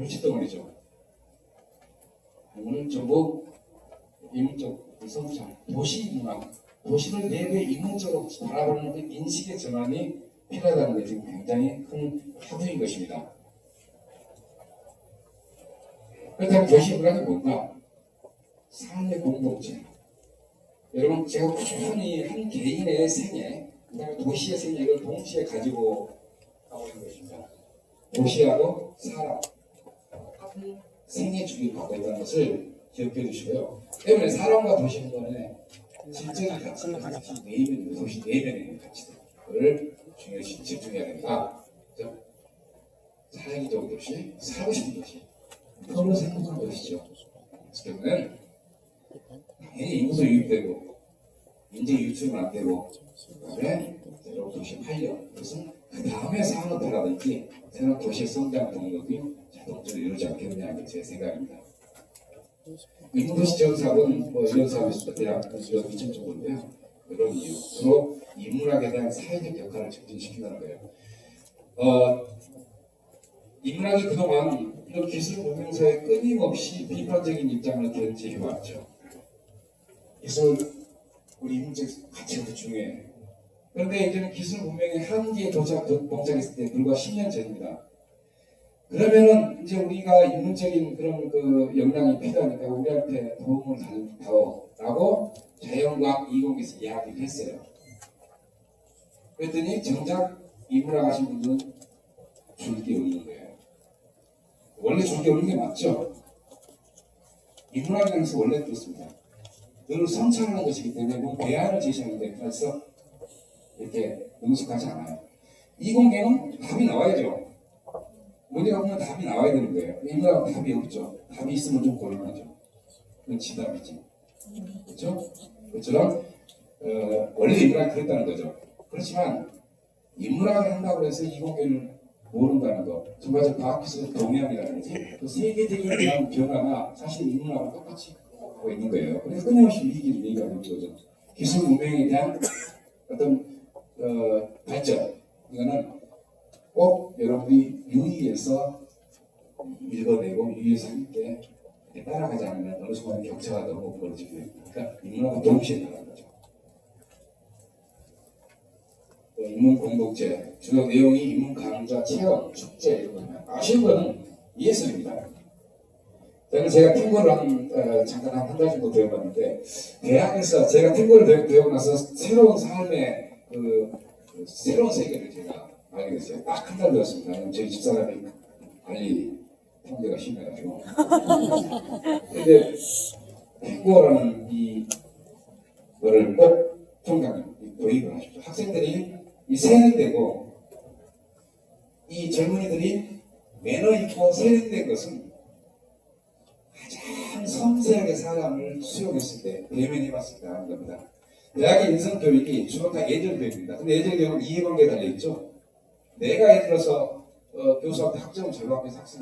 불치덩어리죠. 오늘 전부 인문적 성장, 도시 문화, 도시를 내배 인문적으로 바라보는 그 인식의 전환이 필요하다는 게 지금 굉장히 큰 화두인 것입니다. 그렇다면 도시 문화가 뭔가? 삶의 공동체. 여러분 제가 꾸준히 한 개인의 생애, 그다음에 도시의 생애를 동시에 가지고 가고 있는 것입니다. 도시하고 사람, 한 생애 주기를 갖고 있다는 것을 기억해 주시고요. 때문에 사람과 도시 간의 질적인 가치가 도시 내면 도시 내면에 있는 가치들을 중요시 집중해야 됩니다. 그죠? 좋은 도시, 살고 싶은 도시, 서로 행복한 도시죠. 때문에 당연히 인구수 유입되고 인재 유출은 안 되고 그다음에 새로운 도시 활력 그것은 그 다음에 산업화라든지 새로운 도시의 성장 동력이 자동적으로 이루어지지 않겠느냐 이게 제 생각입니다. 인구도시 지원사업은 뭐 이런 있습니다. 대학 이런 이점 정도인데요. 이런 이유 서로 인문학에 대한 사회적 역할을 증진시킨다는 거예요. 어, 인문학이 그동안 이런 기술 문명사에 끊임없이 비판적인 입장을 견지해왔죠. 기술 우리 인문적 가치가 중요해. 그런데 이제는 기술 문명의 한계에 도착 동작했을 때 불과 10년 전입니다. 그러면은 이제 우리가 인문적인 그런 그 역량이 필요하니까 우리한테 도움을 달라고 자연과학 이공에서 이야기를 했어요. 그랬더니 정작 인문학 하신 분들은 줄기 없는 거예요. 원래 줄기 없는 게 맞죠? 인문학에서 원래 그렇습니다. 늘 성찰하는 것이기 때문에 뭐 대안을 제시하는데 그래서 이렇게 능숙하지 않아요. 이공계는 답이 나와야죠. 문제가 보면 답이 나와야 되는 거예요. 인문학은 답이 없죠. 답이 있으면 좀 곤란하죠. 그건 지답이지. 그렇죠? 그처럼 어, 원래 인문학이 그랬다는 거죠. 그렇지만 인문학을 한다고 해서 이공계를 모른다는 거, 전반적 과학기술 동향이라든지 그 세계적인 그런 변화가 사실 인문학과 똑같이 있는 거예요. 그래서 끊임없이 위기를 얘기하는 거죠. 기술 문명에 대한 어떤 어, 발전 이거는 꼭 여러분이 유의해서 읽어내고 유의해서 함께 따라가지 않으면 어느 순간 격차가 너무 벌어지게 됩니다. 그러니까 인문하고 동시에 나가는 거죠. 또 인문 공동체 주요 내용이 인문 강좌, 체험, 축제 이런 거면 아쉬운 거는 예술입니다. 저는 제가 탱고를 한, 어, 잠깐 한 한 달 정도 배워봤는데 대학에서 제가 탱고를 배우- 배우고 나서 새로운 삶의 그, 그 새로운 세계를 제가 알게 됐어요. 딱 한 달. 왜냐면 저희 집사람이 관리 통제가 심해가지고. 근데 탱고라는 이 거를 꼭 총장님 도입을 하십시오. 학생들이 이 세련되고 이 젊은이들이 매너 있고 세련된 것은 가장 섬세하게 사람을 수용했을 때 대면해 봤을 때 하는 겁니다. 대학의 인성교육이 주로 다 예절교육입니다. 근데 예절교육은 이해관계에 달려있죠. 내가 예를 들어서 어, 교수한테 학점을 제거하면서 학생